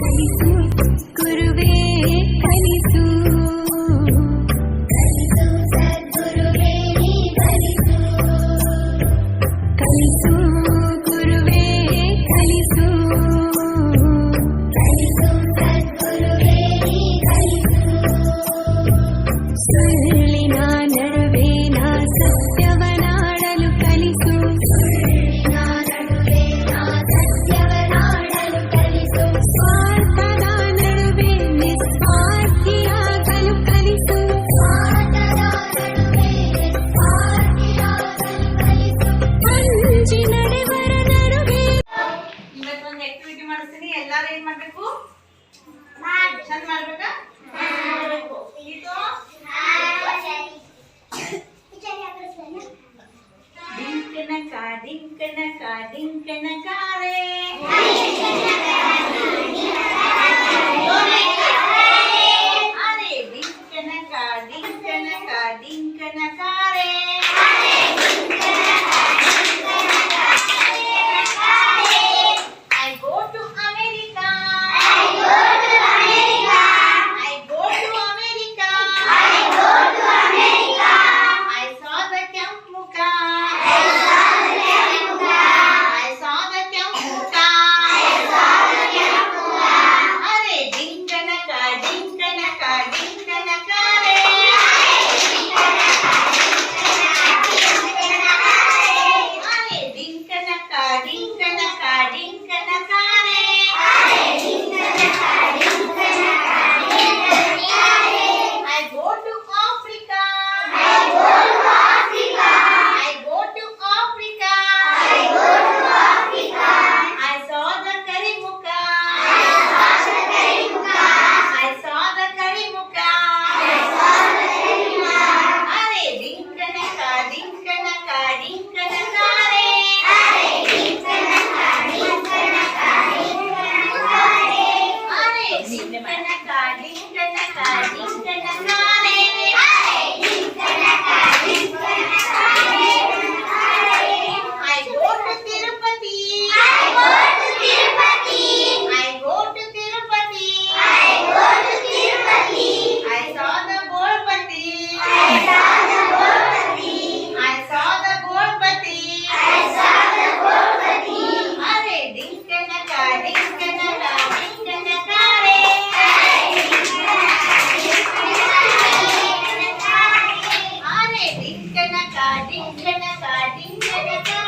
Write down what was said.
కలిసు గురువే కలిసు. కలిసు గురువే కలిసు. Nazareth. Internet, Internet, Internet.